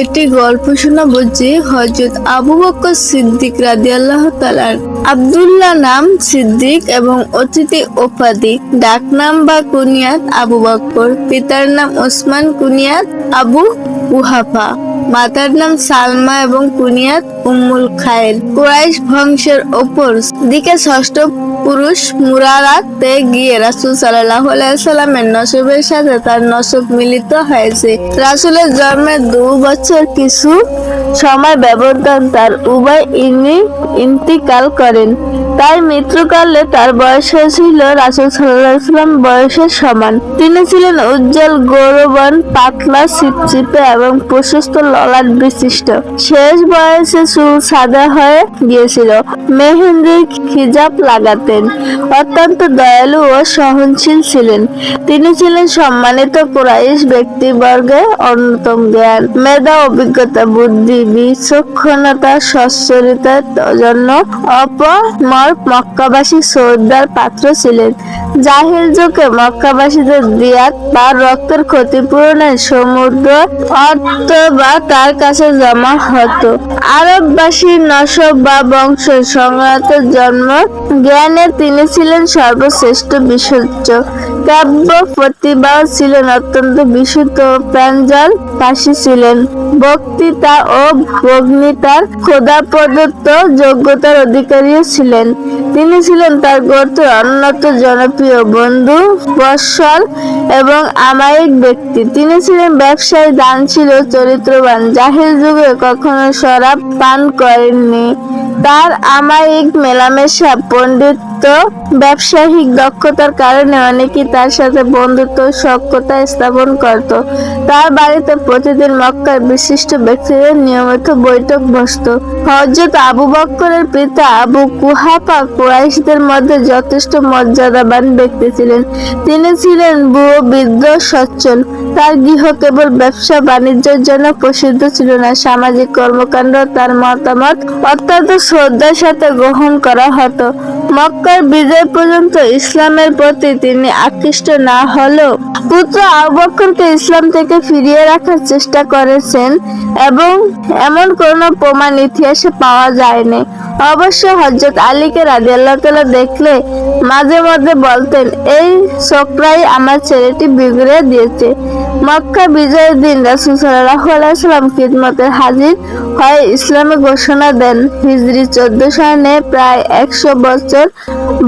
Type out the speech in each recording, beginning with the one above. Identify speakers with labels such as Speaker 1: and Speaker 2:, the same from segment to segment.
Speaker 1: একটি গল্প শোনাবো যে হজরত আবু বকর সিদ্দিক রাদি আল্লাহ তালার আবদুল্লাহ নাম সিদ্দিক এবং অতিথি উপাধি ডাক নাম বা কুনিয়াত আবু বকর, পিতার নাম ওসমান কুনিয়াত আবু উহাফা, মাতার নাম সালমা এবং কুনিয়াত উম্মুল খায়ের। কুরাইশ বংশের ওপর দিকে ষষ্ঠ পুরুষ মুরারাতে গিয়ে রাসুল সাল্লাহ সাল্লামের নসবের সাথে তার নসব মিলিত হয়েছে। রাসুলের জন্মের দু বছর কিছু সময় ব্যবধান তার উভয় ইনি, ইন্তিকাল করেন। তার মৃত্যুকালে তার বয়স হয়েছিল রাসুল সাল্লাম বয়সের সমান। তিনি ছিলেন উজ্জ্বল, গৌরবান, পাতলা, চিপচিপে এবং প্রশস্ত, ললাট বিশিষ্ট। শেষ বয়সে চুল সাদা হয়ে গিয়েছিল। মেহেন্দির খিজাব লাগাতেন। অত্যন্ত দয়ালু ও সহনশীল ছিলেন। তিনি ছিলেন সম্মানিত কুরাইশ ব্যক্তিবর্গের অন্যতম জ্ঞান। মেধা, অভিজ্ঞতা, বুদ্ধি, বিচক্ষণতা সচ্চরিতার জন্য অপমর মক্কাবাসী শ্রদ্ধার পাত্র ছিলেন। জাহিল যুগে মক্কাবাসীদের দিয়াত বা রক্তের ক্ষতিপূরণে সমুদ্র অর্থ বা তার কাছে জমা হতো। আরববাসী নসব বা বংশ সংগ্রাতের জন্ম জ্ঞানে তিনি ছিলেন সর্বশ্রেষ্ঠ বিশ্বজ্য কাব্য প্রতিভা ছিলেন অত্যন্ত বিশুদ্ধ প্রাঞ্জল পাশি ছিলেন। বক্তৃতা ও বগ্নিতার খোদা প্রদত্ত যোগ্যতার ছিলেন। তিনি ছিলেন তার গোত্রের অন্যত জনপ্রিয় বন্ধু, বৎসল এবং আমায়িক ব্যক্তি। তিনি ছিলেন ব্যবসায়ী, দানশীল ও চরিত্রবান। জাহির যুগে কখনো শরাব পান করেননি। তার আমায়িক মেলামেশা পণ্ডিত্য ব্যবসায়িক দক্ষতার কারণে অনেকেই তার সাথে বন্ধুত্ব সখ্যতা স্থাপন করত। তার বাড়িতে প্রতিদিন মক্কার বিশিষ্ট ব্যক্তিদের নিয়মিত বৈঠক বসত। হজরত আবু বক্করের পিতা আবু কুহাফা কুরাইশদের মধ্যে যথেষ্ট মর্যাদাবান ব্যক্তি ছিলেন। তিনি ছিলেন বুয়ো বৃদ্ধ, সচ্ছল। তার গৃহ কেবল ব্যবসা বাণিজ্যের জন্য প্রসিদ্ধ ছিল না। সামাজিক কর্মকাণ্ড, তার মতামত অত্যন্ত শ্রদ্ধার সাথে গ্রহণ করা হতো। মক্কার বিজয় পর্যন্ত ইসলামের প্রতি তিনি আকৃষ্ট না হলেও পুত্র আবক্করকে ইসলাম থেকে ফিরিয়ে রাখার চেষ্টা করেছেন এবং এমন কোনো প্রমাণ ইতিহাসে পাওয়া যায়নি। অবশ্য হজরত আলীকে রাজি আল্লাহ তালা দেখলে মাঝে মধ্যে বলতেন, এই ছোকরাই আমার ছেলেটি বিগড়ে দিয়েছে। মক্কা বিজয়ের দিন রাসুল সাল্লাহ আলাইসাল্লাম খিদমতের হাজির হয়ে ইসলামে ঘোষণা দেন। হিজরি চোদ্দ সনে প্রায় একশো বছর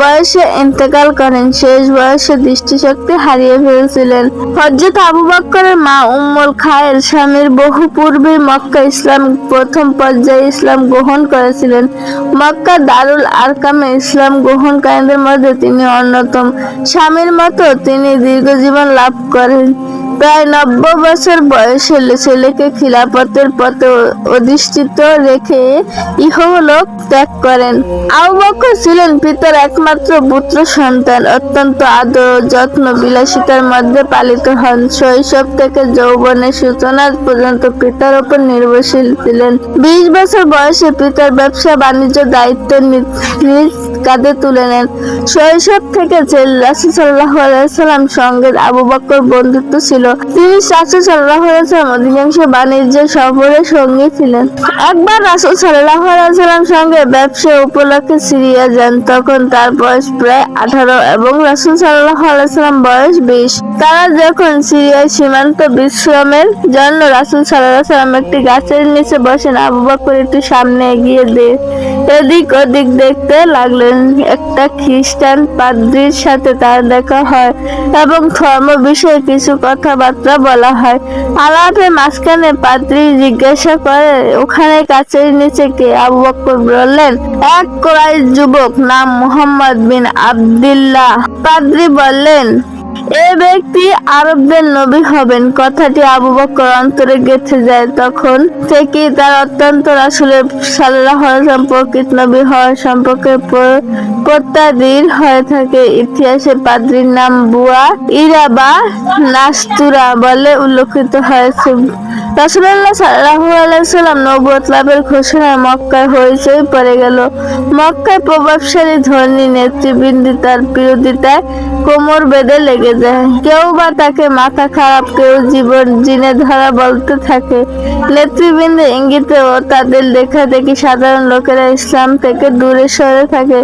Speaker 1: বয়সে ইন্তেকাল করেন। শেষ বয়সে দৃষ্টিশক্তি হারিয়ে ফেলেছিলেন। হজরত আবু বক্করের মা উম্মুল খায়ের স্বামীর বহু পূর্বে মক্কা ইসলাম প্রথম পর্যায়ে ইসলাম গ্রহণ করেছিলেন। মক্কা দারুল আরকামে ইসলাম গ্রহণকারীদের মধ্যে তিনি অন্যতম। স্বামীর মতো তিনি দীর্ঘ জীবন লাভ করেন। প্রায় নব্বই বছর বয়সে ছেলেকে খিলাফতের পথে অধিষ্ঠিত রেখে ইহলোক ত্যাগ করেন। আবু ছিলেন পিতার একমাত্র পুত্র সন্তান, অত্যন্ত আদর, যত্ন, বিলাসিতার মধ্যে পালিত হন। শৈশব থেকে যৌবনের সূচনা পর্যন্ত পিতার উপর নির্ভরশীল ছিলেন। বিশ বছর বয়সে পিতার ব্যবসা বাণিজ্য দায়িত্ব কাঁধে তুলে নেন। শৈশব থেকে রাসুল সাল্লাহ সাল্লাম সঙ্গে আবু বকর বন্ধুত্ব ছিল তিনি রাসুল সাল্লাহ সাল্লাম অধিকাংশ বাণিজ্য সফরে সঙ্গী ছিলেন। একবার রাসুল সাল্লাহ সাল্লাম সঙ্গে ব্যবসা উপলক্ষে সিরিয়া যান, তখন তার বয়স প্রায় আঠারো এবং রাসুল সাল্লাহ সাল্লাম বয়স বিশ। তারা যখন সিরিয়ার সীমান্ত বিশ্রামের জন্য রাসুল সাল্লাহ সাল্লাম একটি গাছের নিচে বসেন, আবু বকর একটু সামনে এগিয়ে দিয়ে এদিক ওদিক দেখতে লাগলেন একটা খ্রিস্টান পাদ্রির সাথে তার দেখা হয় এবং ধর্ম বিষয়ে কিছু কথাবার্তা বলা হয়। আলাপে মাঝখানে পাদ্রী জিজ্ঞাসা করে, ওখানে কাছের নিচে কে? আবু বকর বললেন, এক কোরাই যুবক নাম মোহাম্মদ বিন আবদুল্লাহ। পাদ্রী বললেন এ ব্যক্তি আরবদের নবী হবেন। কথাটি আবু বকর অন্তরে গেঁথে যায় তখন থেকেই তার অত্যন্ত রাসুলের সাল্লাহ প্রকৃত নবী হওয়ার সম্পর্কে প্রত্যাদির হয়ে থাকে। ইতিহাসে পাদ্রির নাম বুয়া, ইরা বা নাস্তুরা বলে উল্লেখিত হয়েছে। রাসুল্লাহ সাল্লাহু আলাইসাল্লাম নবুয়ত লাভের ঘোষণায় মক্কায় হইচই পড়ে গেল। মক্কায় প্রভাবশালী ধর্মী নেতৃবৃন্দ তার বিরোধিতায় কোমর বেঁধে লেগে যায় কেউ বা তাকে মাথা খারাপ, কেউ জীবন জিনে ধরা বলতে থাকে। নেতৃবৃন্দ ইঙ্গিতে ও তাদের দেখা দেখি সাধারণ লোকেরা ইসলাম থেকে দূরে সরে থাকে।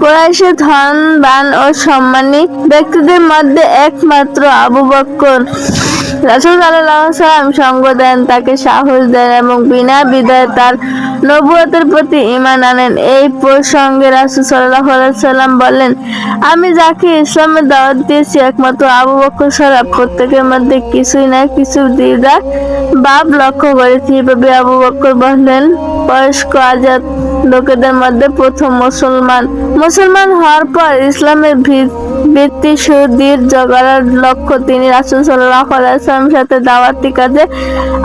Speaker 1: কোরাইশে ধন, বান ও সম্মানী ব্যক্তিদের মধ্যে একমাত্র আবু বক্কর। রাসুল সাল্লাম সঙ্গ দেন, তাকে সাহস দেন এবং বিনা বিদায় তার নবুয়তের প্রতি ঈমান আনেন। এই প্রসঙ্গে রাসুল সাল্লাহ সাল্লাম বলেন, আমি যাকে ইসলামের দাওয়াত দিয়েছি একমাত্র আবু বকর ছাড়া প্রত্যেকের মধ্যে কিছুই না, কিছু দ্বিধা বাপ লক্ষ্য করেছি। এভাবে আবু বকর বললেন, বয়স্ক আজাদ লোকেদের মধ্যে প্রথম মুসলমান। মুসলমান হওয়ার পর ইসলামের ভিত বৃত্তি সুদীর জগাড়ার লক্ষ্য তিনি রাসুল সাল্লাহ আলাইসলামের সাথে দাওয়াতি কাজে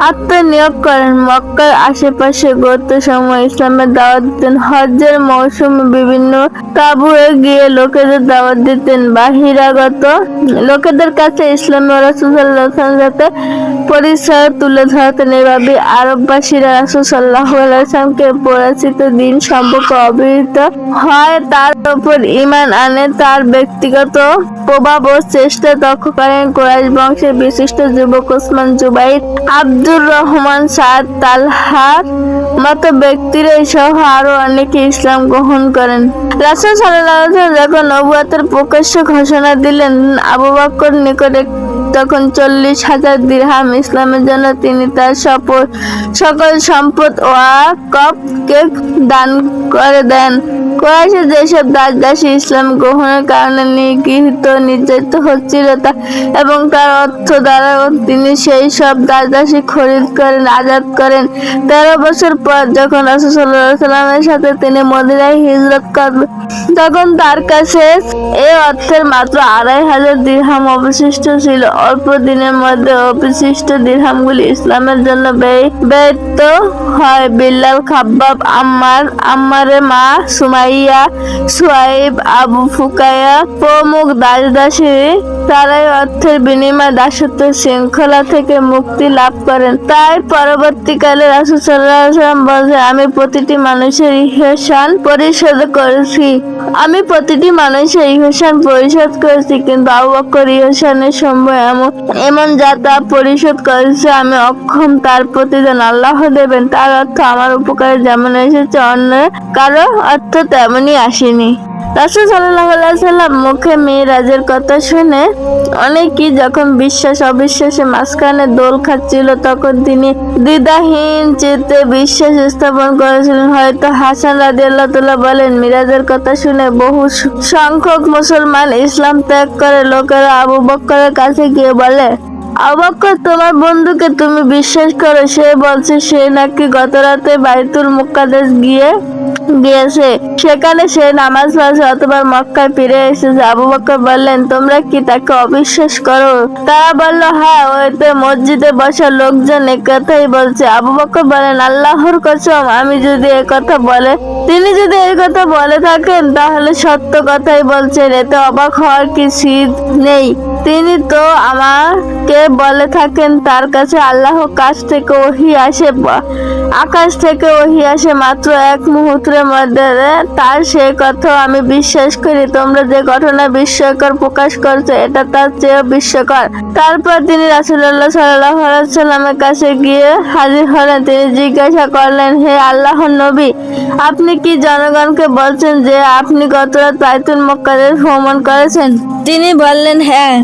Speaker 1: আত্মনিয়োগ করেন। মক্কার আশেপাশে গোত্র সময় ইসলামের দাওয়াত দিতেন। হজ্জের মৌসুমে বিভিন্ন তাবুয়ে গিয়ে লোকেদের দাওয়াত দিতেন। বাহিরাগত লোকেদের কাছে ইসলাম রাসুল সাল্লাহ সাথে পরিচয় তুলে ধরতেন এভাবে আরববাসীরা রাসুল সাল্লাহ আলাইসলামকে পরিচিত দিন সম্পর্কে অবহিত হয়। তার উপর ইমান আনে। তার ব্যক্তিগত প্রভাব ও চেষ্টা দক্ষ করেন কোরাইশ বংশের বিশিষ্ট যুবক ওসমান জুবাইর আব্দুর রহমান সাদ তালহার মতো ব্যক্তিরা সহ আরও অনেকে ইসলাম গ্রহণ করেন। রাসুল সাল্লাহ যখন নবুয়াতের প্রকাশ্য ঘোষণা দিলেন, আবু বকর নিকটে তখন চল্লিশ হাজার দিরহাম ইসলামের জন্য তিনি তার সকল সম্পদ ও কপকে দান করে দেন। কোরাইশে যেসব ইসলাম গ্রহণের কারণে নিগৃহীত নির্যাতিত হচ্ছিল তা এবং তার অর্থ দ্বারা তিনি সেই সব খরিদ করেন, আজাদ করেন। তেরো বছর পর যখন সাথে তিনি মদিনায় হিজরত করবেন তখন তার কাছে এই অর্থের মাত্র আড়াই হাজার দিরহাম অবশিষ্ট ছিল। অল্প দিনের মধ্যে অবশিষ্ট দিরহামগুলি ইসলামের জন্য ব্যয় ব্যয়িত হয়। বিল্লাল খাব্বাব আম্মার, আম্মারে মা সুমাইয়া সোয়াইব আবু ফুকাইয়া প্রমুখ দাস দাসী তারাই অর্থের বিনিময়ে দাসত্ব শৃঙ্খলা থেকে মুক্তি লাভ করেন। তাই পরবর্তীকালে রাসুল সাল্লাম বলছে আমি প্রতিটি মানুষের ইহসান পরিশোধ করেছি। আমি প্রতিটি মানুষের ইহসান পরিশোধ করেছি, কিন্তু আবু বকর ইহসানের সময় এমন এমন যা তা পরিশোধ করেছে, আমি অক্ষম তার প্রতিদান আল্লাহ দেবেন। তার অর্থ আমার উপকারে যেমন এসেছে, অন্য কারও অর্থ তেমনই আসেনি। রাসুল সাল্লাহ সাল্লাম মুখে মেয়েরাজের কথা শুনে অনেকেই যখন বিশ্বাস অবিশ্বাসে মাঝখানে দোল খাচ্ছিল, তখন তিনি দ্বিধাহীন চিত্তে বিশ্বাস স্থাপন করেছিলেন। হয়তো হাসান রাজি আল্লাহ বলেন, মিরাজের কথা শুনে বহু সংখ্যক মুসলমান ইসলাম ত্যাগ করে লোকেরা আবু বক্করের কাছে গিয়ে বলে অবক্কর তোমার বন্ধুকে তুমি বিশ্বাস করো? সে বলছে, সে নাকি গত রাতে বাইতুল মুকাদ্দাস গিয়ে গিয়েছে। সেখানে সে নামাজ পড়েছে অথবা মক্কায় ফিরে এসেছে আবু বকর বললেন, তোমরা কি তাকে অবিশ্বাস করো? তারা বলল হ্যাঁ ওইতে মসজিদে বসা লোকজন একথাই বলছে। আবু বকর বলেন, আল্লাহর কসম, আমি যদি এ কথা বলে, তিনি যদি এই কথা বলে থাকেন, তাহলে সত্য কথাই বলছেন। এতে অবাক হওয়ার কি শীত নেই। তিনি তো আমাকে বলে থাকেন, তার কাছে আল্লাহ কাছ থেকে ওহি আসে, আকাশ থেকে ওহি আসে মাত্র এক মুহূর্তের মধ্যে। তার সেই কথা আমি বিশ্বাস করি, তোমরা যে ঘটনা বিস্ময়কর প্রকাশ করছ, এটা তার চেয়েও বিস্ময়কর। তারপর তিনি রাসুল্লাহ সাল্লাহ সাল্লামের কাছে গিয়ে হাজির হলেন। তিনি জিজ্ঞাসা করলেন, হে আল্লাহর নবী, আপনি কি জনগণকে বলছেন যে আপনি গত রাত বাইতুল মক্কাদের ভ্রমণ করেছেন? তিনি বললেন হ্যাঁ।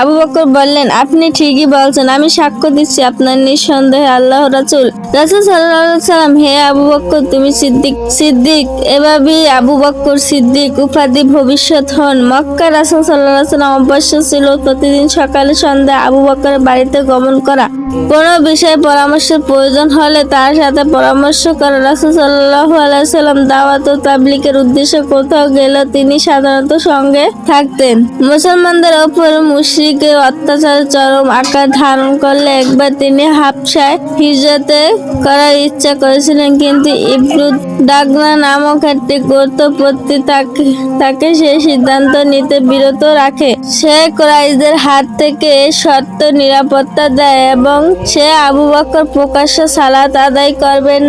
Speaker 1: আবু বকর বললেন, আপনি ঠিকই বলছেন, আমি সাক্ষ্য দিচ্ছি আপনার নিঃসন্দেহে আল্লাহ রাসুল। রাসুল সাল্লাহ সাল্লাম হে আবু বকর, তুমি সিদ্দিক সিদ্দিক, এভাবেই আবু বকর, সিদ্দিক উপাধি ভবিষ্যৎ হন। মক্কা রাসুল সাল্লাহ সাল্লাম অভ্যাস ছিল প্রতিদিন সকালে সন্ধ্যা আবু বকরের বাড়িতে গমন করা। কোনো বিষয়ে পরামর্শের প্রয়োজন হলে তার সাথে পরামর্শ করা রাসুল সাল্লাহ আলাইসাল্লাম দাওয়াত ও তাবলিকের উদ্দেশ্যে কোথাও গেলে তিনি সাধারণত সঙ্গে থাকতেন। মুসলমানদের ওপর মুশরিকের অত্যাচার চরম আকার ধারণ করলে একবার তিনি হাবসায় হিজরতে করার ইচ্ছা করেছিলেন, কিন্তু ইবনু ডাগনা নামক একটি গোত্রপতি তাকে তাকে সেই সিদ্ধান্ত নিতে বিরত রাখে। সে ক্রাইজদের হাত থেকে শর্ত নিরাপত্তা দেয় এবং সে আবু বকর প্রকাশ্যে সালাত আদায় করবেন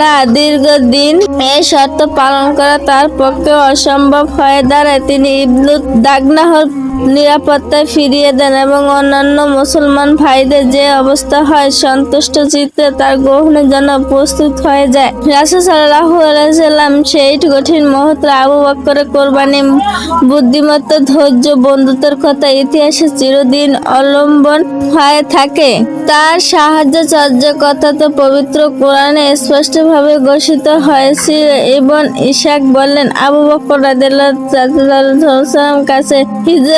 Speaker 1: না। দীর্ঘদিন এই শর্ত পালন করা তার পক্ষে অসম্ভব হয়ে দাঁড়ায়। তিনি ইবনু দাগনাহর নিরাপত্তায় ফিরিয়ে দেন এবং অন্যান্য মুসলমান ভাইদের যে অবস্থা হয় সন্তুষ্ট চিত্তে তার গ্রহণের জন্য প্রস্তুত হয়ে যায়। রাসূল আলাইহি সেই কঠিন মুহূর্তে আবু বকরের কোরবানি বুদ্ধিমত্তা, ধৈর্য, বন্ধুত্বের কথা ইতিহাসে চিরদিন অবলম্বন হয়ে থাকে। তার সাহায্য চর্য কথা তো পবিত্র কোরআনে স্পষ্টভাবে ঘোষিত হয়েছিল এবং ইশাক বললেন, আবু বকর রাদিয়াল্লাহু কাছে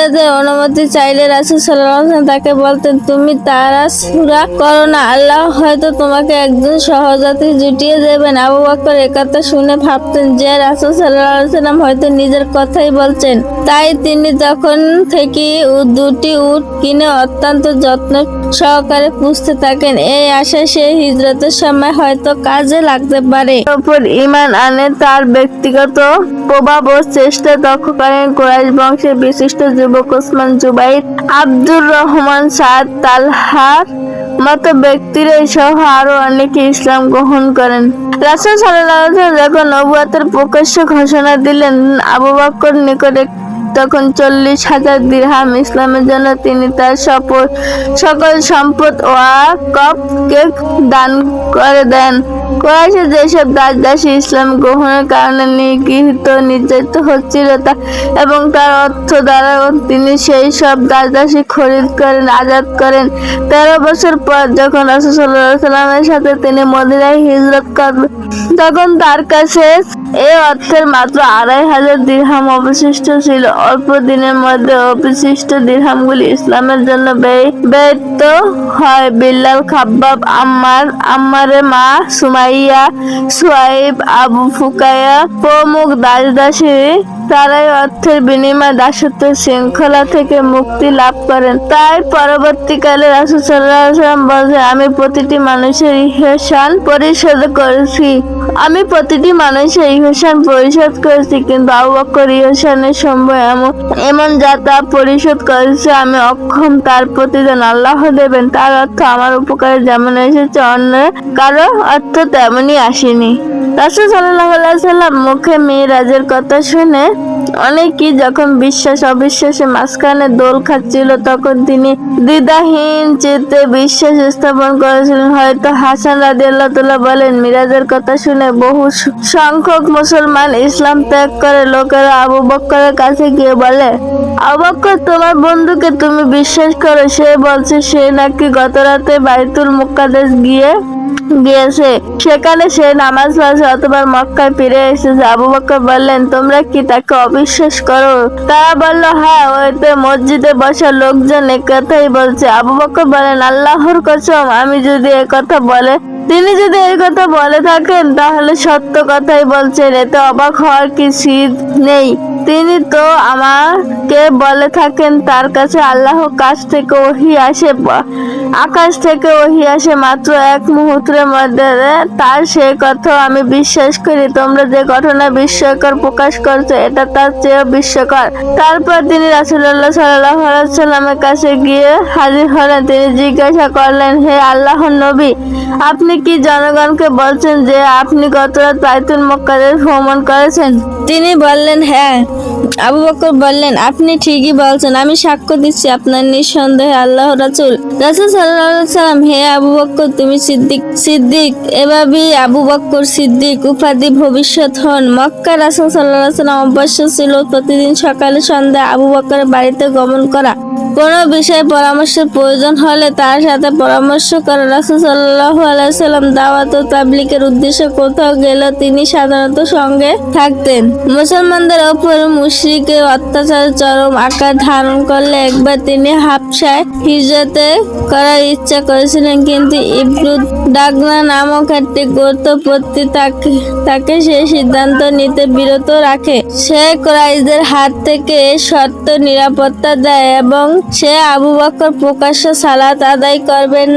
Speaker 1: হিজরতের অনুমতি চাইলে রাসূল সাল্লাল্লাহু তাকে বলতেন, তুমি তারা সুরা করো না। আল্লাহ হয়তো তোমাকে একজন সহজাতি জুটিয়ে দেবেন। আবু বকর একথা শুনে ভাবতেন যে রাসূল ওয়াসাল্লাম হয়তো নিজের কথাই বলছেন। তাই তিনি তখন থেকে দুটি উট কিনে অত্যন্ত যত্ন সহকারে পুষতে থাকেন। এই আশায় সে হিজরতের সময় হয়তো কাজে লাগতে পারে। ওপর ইমান আনে তার ব্যক্তিগত প্রভাব ও চেষ্টা দক্ষ করেন। কোরাইশ বংশের বিশিষ্ট যুবক ওসমান জুবাইর আব্দুর রহমান সাদ তালহার মতো ব্যক্তিরা সহ আরও অনেকে ইসলাম গ্রহণ করেন। রাসুল ওয়াসাল্লাম যখন নবুয়তের প্রকাশ্য ঘোষণা দিলেন, আবু বকর নিকটে তখন চল্লিশ হাজার দিরহাম ইসলামের জন্য তিনি তার সপর, সকল সম্পদ ও কপকে দান করে দেন। কোরাইশের যেসব দাস দাসী ইসলাম গ্রহণের কারণে নিগৃহীত, নির্যাতিত হচ্ছিল তা এবং তার অর্থ দ্বারা তিনি সেই সব দাস দাসী খরিদ করেন, আজাদ করেন। তেরো বছর পর যখন রাসূল সাল্লাল্লাহু আলাইহি সাল্লামের সাথে তিনি মদিনায় হিজরত করবেন তখন তার কাছে এই অর্থের মাত্র আড়াই হাজার দিরহাম অবশিষ্ট ছিল। অল্প দিনের মধ্যে অবশিষ্ট দিরহামগুলি ইসলামের জন্য ব্যয়, ব্যয়িত হয়। বিল্লাল খাব্বাব, আম্মার আম্মারের মা, সুমাইয়া, সুয়াইব, আবু ফুকায়া প্রমুখ দাস দাসী, তারাই অর্থের বিনিময়ে দাসত্ব শৃঙ্খলা থেকে মুক্তি লাভ করেন। তাই পরবর্তীকালে ওয়াসাল্লাম বলেন, আমি প্রতিটি মানুষের ইহসান পরিশোধ করেছি। আমি প্রতিটি মানুষের ইহসান পরিশোধ করেছি, কিন্তু আবু বকর ইহসানের সময় এমন এমন যা তা পরিশোধ করেছে, আমি অক্ষম, তার প্রতিদান আল্লাহ দেবেন, তার অর্থ আমার উপকারে যেমন এসেছে, অন্য কারও অর্থ তেমনই আসেনি। রাসুল সাল্লাহ সাল্লাম মুখে মেয়েরাজের কথা শুনে অনেকেই যখন বিশ্বাস অবিশ্বাসে মাঝখানে দোল খাচ্ছিল, তখন তিনি দ্বিধাহীন চিত্তে বিশ্বাস স্থাপন করেছিলেন। হয়তো হাসান রাদিয়াল্লাহু তাআলা বলেন, মিরাজের কথা শুনে বহু সংখ্যক মুসলমান ইসলাম ত্যাগ করে, লোকেরা আবু বক্করের কাছে গিয়ে বলে, আবু বক্কর, তোমার বন্ধুকে তুমি বিশ্বাস করো? সে বলছে, সে নাকি গত রাতে বাইতুল মুকাদ্দাস গিয়ে গিয়েছে। সেখানে সে নামাজ পড়েছে অথবা মক্কায় ফিরে এসেছে আবু বকর বললেন, তোমরা কি তাকে অবিশ্বাস করো? তারা বলল হ্যাঁ ওইতে মসজিদে বসা লোকজন এ কথাই বলছে। আবু বকর বলেন আল্লাহর কসম, আমি যদি কথা বলে, তিনি যদি এই কথা বলে থাকেন, তাহলে সত্য কথাই বলছেন। এতে অবাক হওয়ার কি শীত নেই। তিনি তো আমাকে বলে থাকেন, তার কাছে আল্লাহ কাছ থেকে ওহি আসে, আকাশ থেকে ওহি আসে মাত্র এক মুহূর্তের মধ্যে। তার সে কথা আমি বিশ্বাস করি। তোমরা যে ঘটনা বিস্ময়কর প্রকাশ করছ, এটা তার চেয়েও বিস্ময়কর। তারপর তিনি রাসুল্লাহ সাল্লাহ সাল্লামের কাছে গিয়ে হাজির হলেন। তিনি জিজ্ঞাসা করলেন, হে আল্লাহর নবী, আপনি কি জনগণকে বলছেন যে আপনি গত রাত বাইতুল মক্কাদের ভ্রমণ করেছেন? তিনি বললেন হ্যাঁ। আবু বকর বললেন, আপনি ঠিকই বলছেন, আমি সাক্ষ্য দিচ্ছি আপনার নিঃসন্দেহে আল্লাহ রাসুল। রাসুল সাল্লাহ সাল্লাম হে আবু বকর, তুমি সিদ্দিক সিদ্দিক, এভাবেই আবু বকর, সিদ্দিক, উপাধি ভবিষ্যৎ হন। মক্কা রাসুল সাল্লাহ সাল্লাম অভ্যাস ছিল প্রতিদিন সকালে সন্ধ্যা আবু বকরের বাড়িতে গমন করা। কোনো বিষয়ে পরামর্শের প্রয়োজন হলে তার সাথে পরামর্শ করে রাসুল সাল্লাহ আলাইসাল্লাম দাওয়াত ও তাবলিকের উদ্দেশ্যে কোথাও গেলে তিনি সাধারণত সঙ্গে থাকতেন। মুসলমানদের ওপর মুশরিকে অত্যাচার চরম আকার ধারণ করলে একবার তিনি হাফসায় হিজরতে করার ইচ্ছা করেছিলেন, কিন্তু ইবনু ডাগনা নামক একটি গোত্রপতি তাকে তাকে সেই সিদ্ধান্ত নিতে বিরত রাখে। সে ক্রাইশদের হাত থেকে শর্ত নিরাপত্তা দেয় এবং সে আবু বকর প্রকাশ্য সালাত আদায় করবেন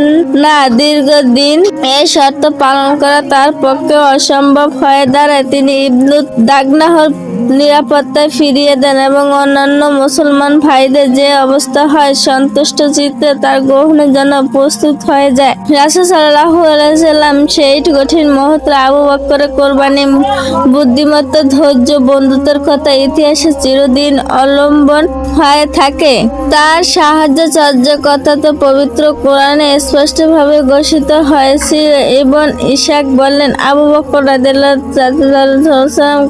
Speaker 1: না। দীর্ঘদিন এই শর্ত পালন করা তার পক্ষে অসম্ভব হয়ে দাঁড়ায়। তিনি ইবনু দাগনাহর নিরাপত্তায় ফিরিয়ে দেন এবং অন্যান্য মুসলমান ভাইদের যে অবস্থা হয় সন্তুষ্ট চিত্তে তার গ্রহণের জন্য প্রস্তুত হয়ে যায়। রাসূল সাল্লাল্লাহু আলাইহি সাল্লাম সেই কঠিন মুহূর্তে আবু বকরের কোরবানি বুদ্ধিমত্তা, ধৈর্য, বন্ধুত্বের কথা ইতিহাসে চিরদিন অবলম্বন হয়ে থাকে। তার সাহায্য চর্য কথা তো পবিত্র কোরআনে স্পষ্টভাবে ঘোষিত হয়েছে এবং ইশাক বললেন, আবু বকর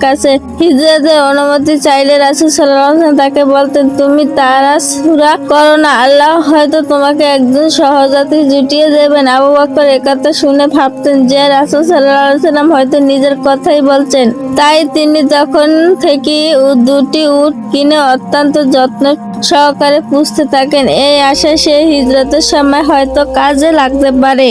Speaker 1: কাছে হিজরতের অনুমতি চাইলে রাসূল ওয়াসাল্লাম তাকে বলতেন, তুমি তাড়াহুড়া করো না, আল্লাহ হয়তো তোমাকে একজন সহযাত্রী জুটিয়ে দেবেন। আবু বকর একথা শুনে ভাবতেন যে রাসূল আলাইহি হয়তো নিজের কথাই বলছেন। তাই তিনি তখন থেকে দুটি উট কিনে অত্যন্ত যত্ন সহকারে পুষতে থাকেন এই আশা সে হিজরতের সময় হয়তো কাজে লাগতে পারে।